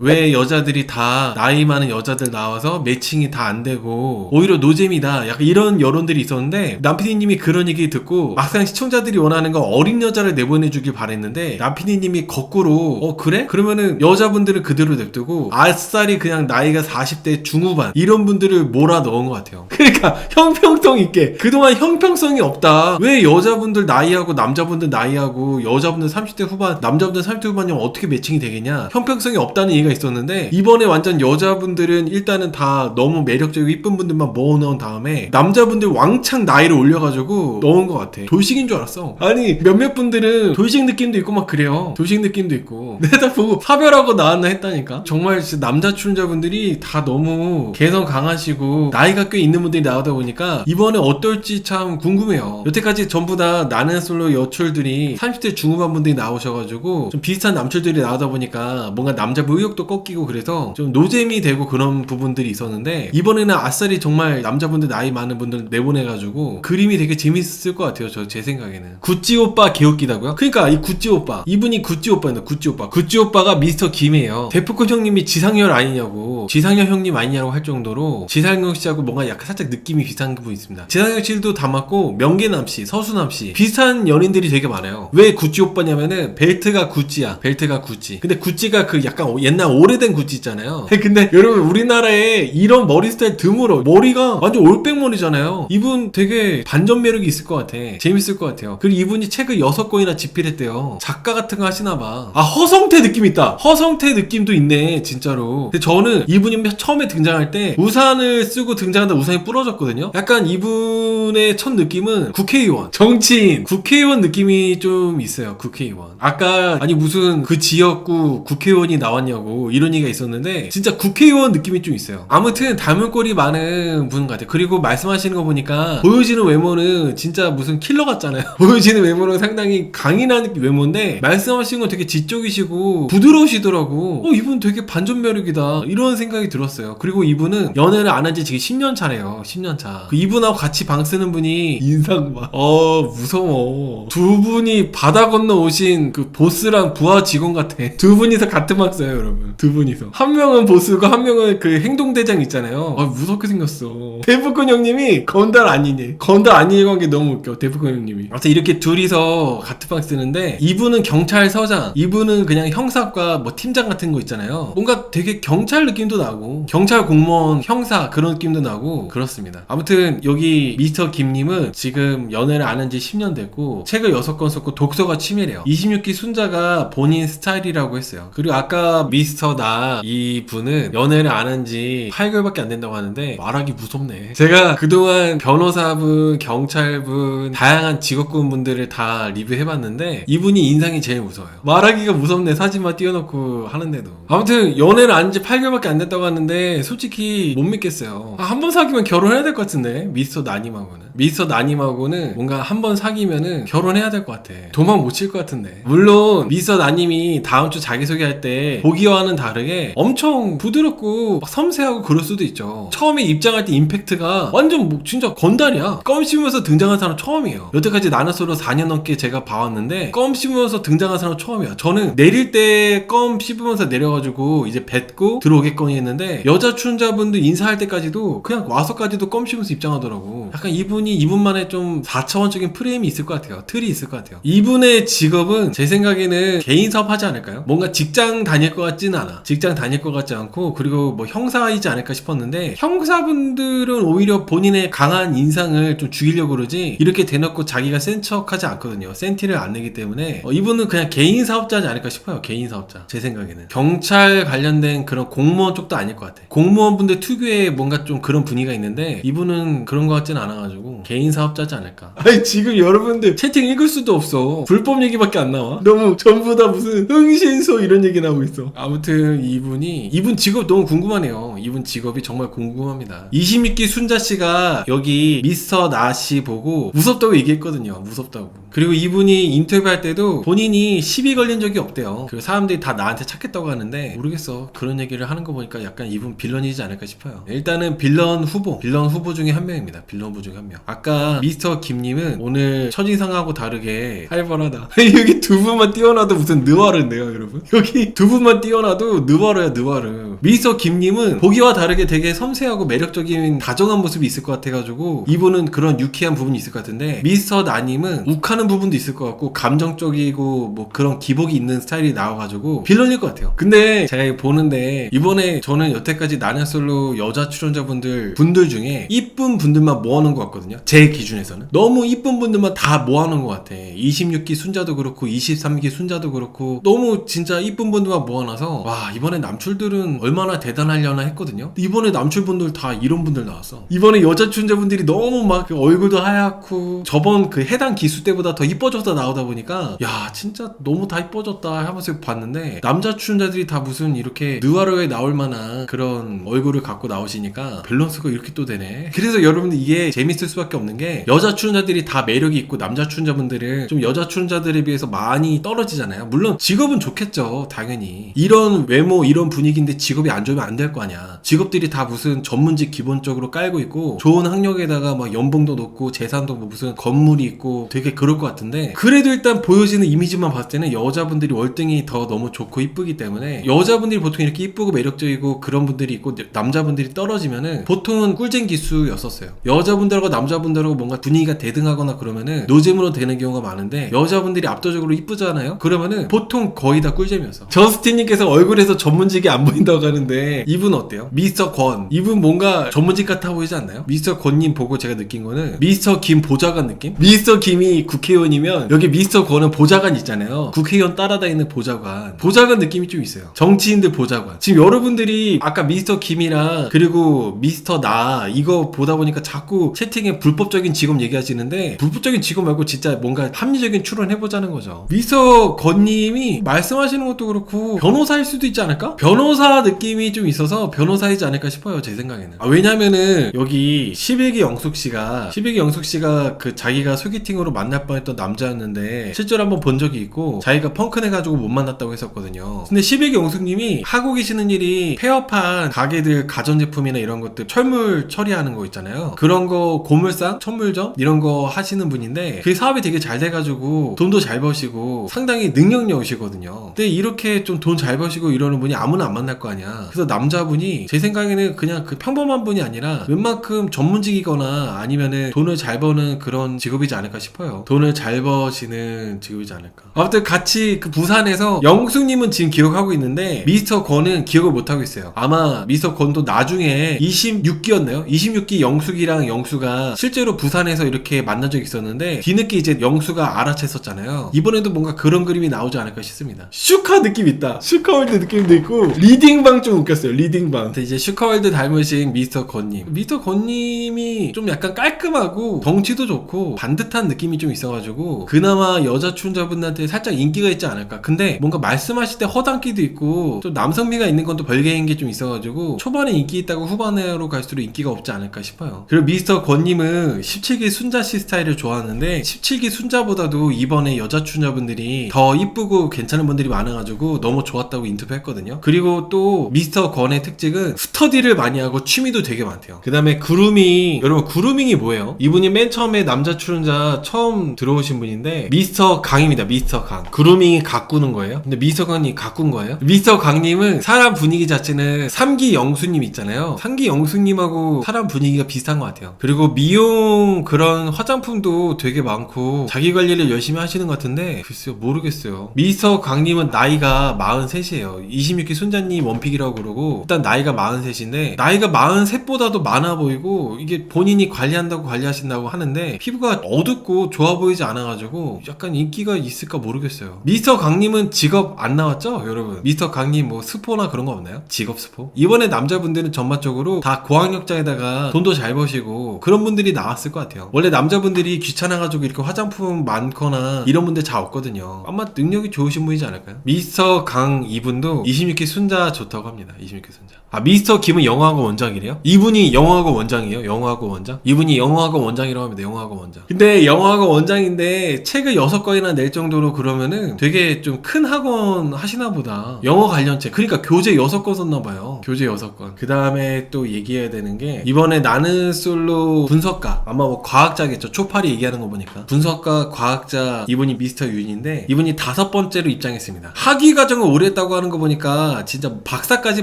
왜 여자들이 다 나이 많은 여자들 나와서 매칭이 다 안 되고 오히려 노잼이다. 약간 이런 여론들이 있었는데 남피디님이 그런 얘기 듣고 막상 시청자들이 원하는 건 어린 여자를 내보내주길 바랬는데 남피디님이 거꾸로 어 그래? 그러면은 여자분들은 그대로 냅두고 아싸리 그냥 나이가 40대 중후반 이런 분들을 몰아 넣은 것 같아요. 그러니까 형평성 있게. 그동안 형평성이 없다. 왜 여자분들 나이하고 남자분들 나이하고 여자분들 30대 후반 남자분들 30대 후반이면 어떻게 매칭이 되겠냐? 형평성이 없다는 얘기 가 있었는데 이번에 완전 여자분들은 일단은 다 너무 매력적이고 이쁜 분들만 모아놓은 다음에 남자분들 왕창 나이를 올려가지고 넣은 것 같아. 돌식인 줄 알았어. 아니 몇몇 분들은 돌식 느낌도 있고 막 그래요. 돌식 느낌도 있고. 내가 보고 사별하고 나왔나 했다니까? 정말 진짜 남자 출연자분들이 다 너무 개성 강하시고 나이가 꽤 있는 분들이 나오다 보니까 이번에 어떨지 참 궁금해요. 여태까지 전부 다 나는 솔로 여출들이 30대 중후반 분들이 나오셔가지고 좀 비슷한 남출들이 나오다 보니까 뭔가 남자부 의욕 도 꺾이고 그래서 좀 노잼이 되고 그런 부분들이 있었는데 이번에는 아싸리 정말 남자분들 나이 많은 분들 내보내가지고 그림이 되게 재밌을 것 같아요 저 제 생각에는. 구찌 오빠 개웃기다고요? 그러니까 이 구찌 오빠. 이분이 구찌 오빠입니다 구찌 오빠. 구찌 오빠가 미스터 김이에요. 데프콘 형님이 지상열 아니냐고. 지상열 형님 아니냐고 할 정도로 지상열 씨하고 뭔가 약간 살짝 느낌이 비슷한 부분이 있습니다. 지상열 씨도 닮았고 명계남 씨 서수남 씨. 비슷한 연인들이 되게 많아요. 왜 구찌 오빠냐면은 벨트가 구찌야. 벨트가 구찌. 근데 구찌가 그 약간 오- 옛날 오래된 구찌 있잖아요. 근데 여러분 우리나라에 이런 머리 스타일 드물어 머리가 완전 올백머리잖아요. 이분 되게 반전 매력이 있을 것 같아. 재밌을 것 같아요. 그리고 이분이 책을 여섯 권이나 집필했대요. 작가 같은 거 하시나 봐 아 허성태 느낌 있다. 허성태 느낌도 있네 진짜로. 근데 저는 이분이 처음에 등장할 때 우산을 쓰고 등장하다 우산이 부러졌거든요. 약간 이분의 첫 느낌은 국회의원 정치인. 국회의원 느낌이 좀 있어요 국회의원. 아까 아니 무슨 그 지역구 국회의원이 나왔냐고 이런 얘기가 있었는데 진짜 국회의원 느낌이 좀 있어요. 아무튼 닮은 꼴이 많은 분 같아요. 그리고 말씀하시는 거 보니까 보여지는 외모는 진짜 무슨 킬러 같잖아요. 보여지는 외모는 상당히 강인한 외모인데 말씀하시는 건 되게 지적이시고 부드러우시더라고. 어 이분 되게 반전 매력이다. 이런 생각이 들었어요. 그리고 이분은 연애를 안 한 지 지금 10년 차래요. 10년 차 그 이분하고 같이 방 쓰는 분이 인상 봐 어 무서워. 두 분이 바다 건너 오신 그 보스랑 부하 직원 같아. 두 분이서 같은 방 써요 여러분 두 분이서. 한 명은 보스고 한 명은 그 행동 대장 있잖아요. 아 무섭게 생겼어. 데프콘 형님이 건달 아니니. 건달 한게 너무 웃겨 데프콘 형님이. 아무튼 이렇게 둘이서 같은 방 쓰는데 이분은 경찰서장 이분은 그냥 형사과 뭐 팀장 같은 거 있잖아요. 뭔가 되게 경찰 느낌도 나고 경찰 공무원 형사 그런 느낌도 나고 그렇습니다. 아무튼 여기 미스터 김님은 지금 연애를 안 한 지 10년 됐고 책을 6권 썼고 독서가 취미래요. 26기 순자가 본인 스타일이라고 했어요. 그리고 아까 미스 터나 이 분은 연애를 안 한 지 8개월밖에 안 된다고 하는데 말하기 무섭네. 제가 그동안 변호사분 경찰분 다양한 직업군 분들을 다 리뷰해봤는데 이분이 인상이 제일 무서워요. 말하기가 무섭네. 사진만 띄워놓고 하는데도. 아무튼 연애를 안한지 8개월밖에 안 됐다고 하는데 솔직히 못 믿겠어요. 아, 한 번 사귀면 결혼해야 될 것 같은데 미스터 나님하고는. 미스터 나님하고는 뭔가 한 번 사귀면은 결혼해야 될 것 같아. 도망 못 칠 것 같은데. 물론 미스터 나님이 다음 주 자기소개할 때 보기와 는 다르게 엄청 부드럽고 막 섬세하고 그럴 수도 있죠. 처음에 입장할 때 임팩트가 완전 뭐 진짜 건달이야. 껌 씹으면서 등장한 사람 처음이에요. 여태까지 나는 솔로 4년 넘게 제가 봐왔는데 껌 씹으면서 등장한 사람 처음이야. 저는 내릴 때 껌 씹으면서 내려가지고 이제 뱉고 들어오겠거니 했는데 여자 출연자분들 인사할 때까지도 그냥 와서까지도 껌 씹으면서 입장하더라고. 약간 이분이 이분만의 좀 4차원적인 프레임이 있을 것 같아요. 틀이 있을 것 같아요. 이분의 직업은 제 생각에는 개인 사업 하지 않을까요? 뭔가 직장 다닐 것 같지 는 않아. 직장 다닐 것 같지 않고 그리고 뭐 형사이지 않을까 싶었는데 형사분들은 오히려 본인의 강한 인상을 좀 죽이려고 그러지 이렇게 대놓고 자기가 센 척하지 않거든요. 센티를 안 내기 때문에. 어, 이분은 그냥 개인 사업자지 않을까 싶어요. 개인 사업자. 제 생각에는. 경찰 관련된 그런 공무원 쪽도 아닐 것 같아. 공무원분들 특유의 뭔가 좀 그런 분위기가 있는데 이분은 그런 것 같진 않아가지고 개인 사업자지 않을까. 아니 지금 여러분들 채팅 읽을 수도 없어. 불법 얘기밖에 안 나와. 너무 전부 다 무슨 흥신소 이런 얘기 나오고 있어. 아무 튼 이분이 이분 직업 너무 궁금하네요. 이분 직업이 정말 궁금합니다. 26기 순자 씨가 여기 미스터 나씨 보고 무섭다고 얘기했거든요. 무섭다고. 그리고 이분이 인터뷰할 때도 본인이 시비 걸린 적이 없대요. 그 사람들이 다 나한테 찾겠다고 하는데 모르겠어. 그런 얘기를 하는 거 보니까 약간 이분 빌런이지 않을까 싶어요. 일단은 빌런 후보. 빌런 후보 중에 한 명입니다. 빌런 후보 중에 한 명. 아까 미스터 김님은 오늘 첫인상하고 다르게 활발하다. 여기 두 분만 띄워놔도 무슨 느와르인데요 여러분? 여기 두 분만 띄워 봐도 느와르야 느와르 미스터 김님은 보기와 다르게 되게 섬세하고 매력적인 다정한 모습이 있을 것 같아가지고 이분은 그런 유쾌한 부분이 있을 것 같은데 미스터 나님은 욱하는 부분도 있을 것 같고 감정적이고 뭐 그런 기복이 있는 스타일이 나와가지고 빌런일 것 같아요. 근데 제가 보는데 이번에 저는 여태까지 나는솔로 여자 출연자분들 분들 중에 이쁜 분들만 모아놓은 것 같거든요. 제 기준에서는. 너무 이쁜 분들만 다 모아놓은 것 같아. 26기 순자도 그렇고 23기 순자도 그렇고 너무 진짜 이쁜 분들만 모아놔서 와 이번에 남출들은 얼마나 대단하려나 했거든요. 이번에 남출분들 다 이런 분들 나왔어 이번에 여자 출연자분들이 너무 막그 얼굴도 하얗고 저번 그 해당 기수 때보다 더 이뻐져서 나오다 보니까 야 진짜 너무 다 이뻐졌다 하면서 봤는데 남자 출연자들이 다 무슨 이렇게 느와르에 나올 만한 그런 얼굴을 갖고 나오시니까 밸런스가 이렇게 또 되네. 그래서 여러분들 이게 재밌을 수밖에 없는 게 여자 출연자들이 다 매력이 있고 남자 출연자분들은 좀 여자 출연자들에 비해서 많이 떨어지잖아요. 물론 직업은 좋겠죠 당연히. 이런 외모 이런 분위기인데 직업 이 안 좋으면 안 될 거 아니야. 직업들이 다 무슨 전문직 기본적으로 깔고 있고 좋은 학력에다가 막 연봉도 높고 재산도 뭐 무슨 건물이 있고 되게 그럴 것 같은데 그래도 일단 보여지는 이미지만 봤을 때는 여자분들이 월등히 더 너무 좋고 이쁘기 때문에 여자분들이 보통 이렇게 이쁘고 매력적이고 그런 분들이 있고 남자분들이 떨어지면은 보통은 꿀잼 기수였었어요. 여자분들하고 남자분들하고 뭔가 분위기가 대등하거나 그러면은 노잼으로 되는 경우가 많은데 여자분들이 압도적으로 이쁘잖아요? 그러면은 보통 거의 다 꿀잼이었어. 저스틴님께서 얼굴에서 전문직이 안 보인다고 하는데 이분 어때요? 미스터 권 이분 뭔가 전문직 같아 보이지 않나요? 미스터 권님 보고 제가 느낀 거는 미스터 김 보좌관 느낌? 미스터 김이 국회의원이면 여기 미스터 권은 보좌관 있잖아요 국회의원 따라다니는 보좌관 보좌관 느낌이 좀 있어요 정치인들 보좌관 지금 여러분들이 아까 미스터 김이랑 그리고 미스터 나 이거 보다 보니까 자꾸 채팅에 불법적인 직업 얘기하시는데 불법적인 직업 말고 진짜 뭔가 합리적인 추론 해보자는 거죠 미스터 권님이 말씀하시는 것도 그렇고 변호사일 수도 있지 않을까? 변호사 느낌 이 좀 있어서 변호사이지 않을까 싶어요 제 생각에는. 아, 왜냐면은 여기 11기 영숙 씨가 11기 영숙 씨가 그 자기가 소개팅으로 만날 뻔했던 남자였는데 실제로 한번 본 적이 있고 자기가 펑크내 가지고 못 만났다고 했었거든요. 근데 11기 영숙님이 하고 계시는 일이 폐업한 가게들 가전제품이나 이런 것들 철물 처리하는 거 있잖아요. 그런 거 고물상 천물점 이런 거 하시는 분인데 그 사업이 되게 잘 돼가지고 돈도 잘 버시고 상당히 능력녀시거든요. 근데 이렇게 좀 돈 잘 버시고 이러는 분이 아무나 안 만날 거 아니야 그래서 남자분이 제 생각에는 그냥 그 평범한 분이 아니라 웬만큼 전문직이거나 아니면은 돈을 잘 버는 그런 직업이지 않을까 싶어요. 돈을 잘 버시는 직업이지 않을까. 아무튼 같이 그 부산에서 영숙님은 지금 기억하고 있는데 미스터 권은 기억을 못하고 있어요. 아마 미스터 권도 나중에 26기였나요? 26기 영숙이랑 영수가 실제로 부산에서 이렇게 만난 적이 있었는데 뒤늦게 이제 영수가 알아챘었잖아요. 이번에도 뭔가 그런 그림이 나오지 않을까 싶습니다. 슈카 느낌 있다. 슈카 월드 느낌도 있고 리딩 방좀 웃겼어요 리딩방. 근데 이제 슈카월드 닮으신 미스터 권님. 미스터 권님이 좀 약간 깔끔하고 덩치도 좋고 반듯한 느낌이 좀 있어가지고 그나마 여자 출연자분들한테 살짝 인기가 있지 않을까. 근데 뭔가 말씀하실 때 허당기도 있고 좀 남성미가 있는 건 또 별개인 게 좀 있어가지고 초반에 인기 있다고 후반으로 갈수록 인기가 없지 않을까 싶어요. 그리고 미스터 권님은 17기 순자 씨 스타일을 좋아하는데 17기 순자보다도 이번에 여자 출연자분들이 더 이쁘고 괜찮은 분들이 많아가지고 너무 좋았다고 인터뷰했거든요. 그리고 또 미스터 권의 특징은 스터디를 많이 하고 취미도 되게 많대요. 그 다음에 그루밍 여러분 그루밍이 뭐예요? 이분이 맨 처음에 남자 출연자 처음 들어오신 분인데 미스터 강입니다 미스터 강. 그루밍이 가꾸는 거예요. 근데 미스터 강이 가꾼 거예요? 미스터 강님은 사람 분위기 자체는 3기 영수님 있잖아요. 3기 영수님하고 사람 분위기가 비슷한 것 같아요. 그리고 미용 그런 화장품도 되게 많고 자기 관리를 열심히 하시는 것 같은데 글쎄요 모르겠어요. 미스터 강님은 나이가 43이에요. 26기 손자님 원픽 이라고 그러고 일단 나이가 43인데 나이가 43보다도 많아 보이고 이게 본인이 관리한다고 관리하신다고 하는데 피부가 어둡고 좋아 보이지 않아가지고 약간 인기가 있을까 모르겠어요 미스터 강님은 직업 안 나왔죠 여러분 미스터 강님 뭐 스포나 그런 거 없나요? 직업 스포? 이번에 남자분들은 전반적으로 다 고학력자에다가 돈도 잘 버시고 그런 분들이 나왔을 것 같아요 원래 남자분들이 귀찮아가지고 이렇게 화장품 많거나 이런 분들 잘 없거든요 아마 능력이 좋으신 분이지 않을까요? 미스터 강 이분도 26기 순자 좋다 고 합니다. 26기 순자 아 미스터 김은 영어학원 원장이래요? 이분이 영어학원 원장이에요? 영어학원 원장? 이분이 영어학원 원장이라고 합니다. 영어학원 원장. 근데 영어학원 원장인데 책을 6권이나 낼 정도로 그러면은 되게 좀 큰 학원 하시나 보다. 영어 관련 책. 그러니까 교재 6권 썼나 봐요. 교재 6권. 그 다음에 또 얘기해야 되는 게 이번에 나는 솔로 분석가. 아마 뭐 과학자겠죠. 초파리 얘기하는 거 보니까. 분석가 과학자 이분이 미스터 윤인데 이분이 다섯 번째로 입장했습니다. 학위 과정을 오래 했다고 하는 거 보니까 진짜 박사까지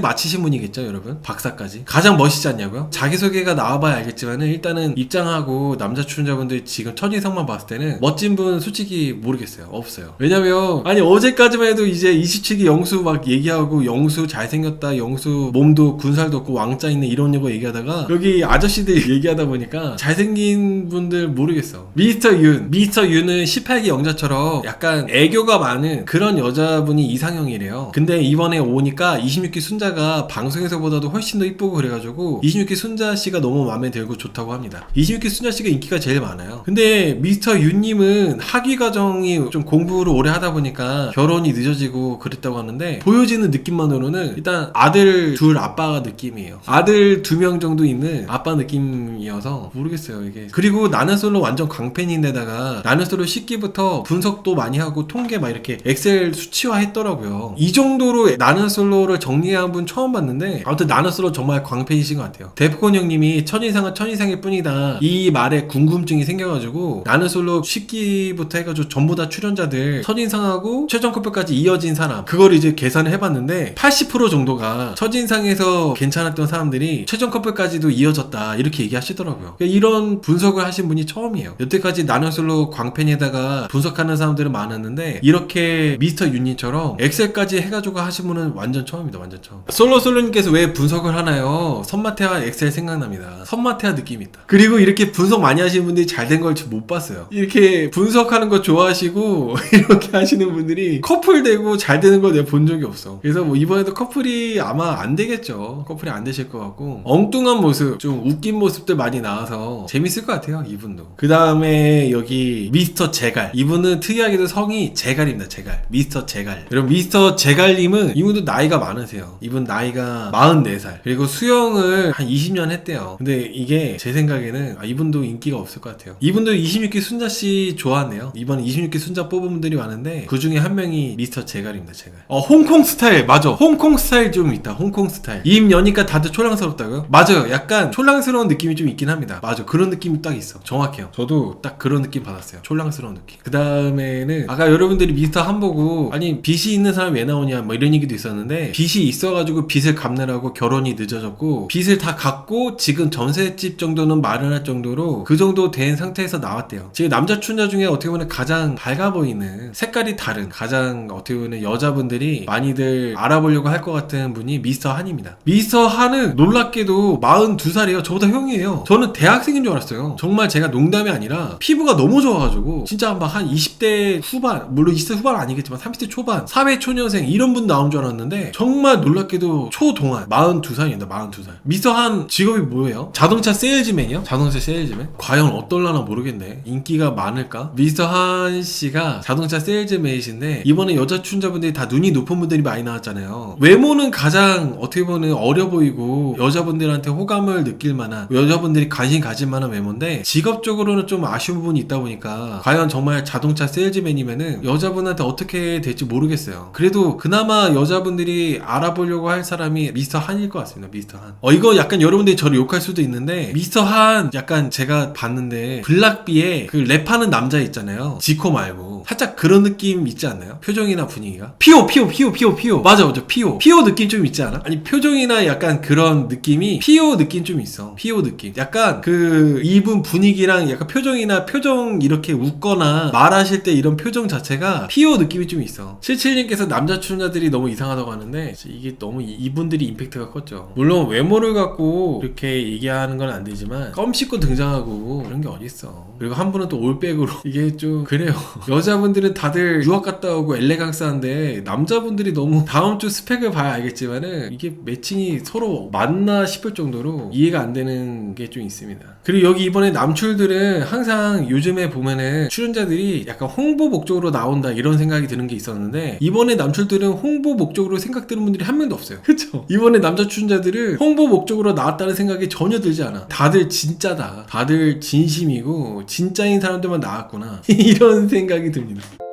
마치신 분이겠죠, 여러분? 박사까지. 가장 멋있지 않냐고요? 자기소개가 나와봐야 알겠지만 은 일단은 입장하고 남자 출연자분들 지금 첫인상만 봤을 때는 멋진 분 솔직히 모르겠어요. 없어요. 왜냐면 아니 어제까지만 해도 이제 27기 영수 막 얘기하고 영수 잘생겼다, 영수 몸도 군살도 없고 왕자 있네 이런 거 얘기하다가 여기 아저씨들 얘기하다 보니까 잘생긴 분들 모르겠어. 미스터 윤. 미스터 윤은 18기 영자처럼 약간 애교가 많은 그런 여자분이 이상형이래요. 근데 이번에 오니까 26기 순자가 방송에 서보다도 훨씬 더 이쁘고 그래가지고 26기 순자 씨가 너무 마음에 들고 좋다고 합니다. 26기 순자 씨가 인기가 제일 많아요. 근데 미스터 윤님은 학위 과정이 좀 공부를 오래 하다 보니까 결혼이 늦어지고 그랬다고 하는데 보여지는 느낌만으로는 일단 아들 둘 아빠가 느낌이에요. 아들 두 명 정도 있는 아빠 느낌이어서 모르겠어요 이게. 그리고 나는 솔로 완전 광팬인데다가 나는 솔로 10기부터 분석도 많이 하고 통계 막 이렇게 엑셀 수치화 했더라고요. 이 정도로 나는 솔로를 정리한 분 처음 봤는데 아무튼 나는 솔로 정말 광팬이신 것 같아요. 데프콘 형님이 천이상은 천이상일 뿐이다. 이 말에 궁금증이 생겨가지고 나는 솔로 10기부터 해가지고 전부 다 출연자들 첫인상하고 최종 커플까지 이어진 사람 그걸 이제 계산을 해봤는데 80% 정도가 첫인상에서 괜찮았던 사람들이 최종 커플까지도 이어졌다 이렇게 얘기하시더라고요. 그러니까 이런 분석을 하신 분이 처음이에요. 여태까지 나는 솔로 광팬에다가 분석하는 사람들은 많았는데 이렇게 미스터 윤니처럼 엑셀까지 해가지고 하신 분은 완전 처음이다 완전 처음. 솔로 솔로님께서 왜 분석을 하나요? 선마테와 엑셀 생각납니다. 선마테와 느낌이 있다. 그리고 이렇게 분석 많이 하시는 분들이 잘 된 걸 못 봤어요. 이렇게 분석하는 거 좋아하시고 이렇게 하시는 분들이 커플 되고 잘 되는 걸 내가 본 적이 없어. 그래서 뭐 이번에도 커플이 아마 안 되겠죠. 커플이 안 되실 것 같고 엉뚱한 모습, 좀 웃긴 모습들 많이 나와서 재밌을 것 같아요. 이분도. 그 다음에 여기 미스터 제갈. 이분은 특이하게도 성이 제갈입니다. 제갈. 미스터 제갈. 여러분 미스터 제갈님은 이분도 나이가 많으세요. 이분 나이가 44살. 그리고 수영을 한 20년 했대요. 근데 이게 제 생각에는 아, 이분도 인기가 없을 것 같아요. 이분도 26기 순자 씨 좋아하네요. 이번 26기 순자 뽑은 분들이 많은데 그 중에 한 명이 미스터 제갈입니다. 제갈. 어 홍콩 스타일 맞아. 홍콩 스타일 좀 있다. 홍콩 스타일. 입 여니까 다들 촐랑스럽다고요? 맞아요. 약간 촐랑스러운 느낌이 좀 있긴 합니다. 맞아. 그런 느낌이 딱 있어. 정확해요. 저도 딱 그런 느낌 받았어요. 촐랑스러운 느낌. 그 다음에는 아까 여러분들이 미스터 한 보고 아니 빚이 있는 사람 왜 나오냐 뭐 이런 얘기도 있었는데 빚이 있어가지고 빚을 갚느라고 결혼이 늦어졌고 빚을 다 갚고 지금 전셋집 정도는 마련할 정도로 그 정도 된 상태에서 나왔대요. 지금 남자 춘자 중에 어떻게 보면 가장 밝아 보이는 색깔이 다른 가장 어떻게 보면 여자분들이 많이들 알아보려고 할 것 같은 분이 미스터 한입니다. 미스터 한은 놀랍게도 42살이에요. 저보다 형이에요. 저는 대학생인 줄 알았어요. 정말 제가 농담이 아니라 피부가 너무 좋아가지고 진짜 막한 20대 후반 물론 20대 후반 아니겠지만 30대 초반 사회 초년생 이런 분 나온 줄 알았는데 정말 놀랍게도 초동안 42살입니다. 42살. 미스터 한 직업이 뭐예요? 자동차 세일즈맨이요? 자동차 세일즈맨? 과연 어떨라나 모르겠네. 인기가 많을까? 미스터 한 씨가 자동차 세일즈맨이신데 이번에 여자 춘자분들이 다 눈이 높은 분들이 많이 나왔잖아요. 외모는 가장 어떻게 보면 어려 보이고 여자분들한테 호감을 느낄 만한 여자분들이 관심 가질 만한 외모인데 직업적으로는 좀 아쉬운 부분이 있다 보니까 과연 정말 자동차 세일즈맨이면은 여자분한테 어떻게 될지 모르겠어요. 그래도 그나마 여자분들이 알아보려고 할 사람이 미스터 한일 것 같습니다. 미스터 한. 어 이거 약간 여러분들이 저를 욕할 수도 있는데 미스터 한 약간 제가 봤는데 블락비에 그 랩하는 남자 있잖아요. 지코 말고 살짝 그런 느낌 있지 않나요? 표정이나 분위기가 피오 피오 피오 피오 피오 맞아 맞아 피오 피오 느낌 좀 있지 않아? 아니 표정이나 약간 그런 느낌이 피오 느낌 좀 있어. 피오 느낌. 약간 그 이분 분위기랑 약간 표정이나 표정 이렇게 웃거나 말하실 때 이런 표정 자체가 피오 느낌이 좀 있어. 77님께서 남자 출연자들이 너무 이상하다고 하는데 이게 너무 이- 이분들이 임팩트가 컸죠. 물론 외모를 갖고 이렇게 얘기하는 건 안 되지만 껌 씹고 등장하고 그런 게 어딨어. 그리고 한 분은 또 올백으로 이게 좀 그래요. 여자 분들은 다들 유학 갔다 오고 엘레강스한데 남자분들이 너무 다음 주 스펙을 봐야 알겠지만은 이게 매칭이 서로 맞나 싶을 정도로 이해가 안 되는 게 좀 있습니다. 그리고 여기 이번에 남출들은 항상 요즘에 보면은 출연자들이 약간 홍보 목적으로 나온다 이런 생각이 드는 게 있었는데 이번에 남출들은 홍보 목적으로 생각 드는 분들이 한 명도 없어요. 그쵸? 이번에 남자 출연자들은 홍보 목적으로 나왔다는 생각이 전혀 들지 않아. 다들 진짜다. 다들 진심이고 진짜인 사람들만 나왔구나. 이런 생각이 듭니다.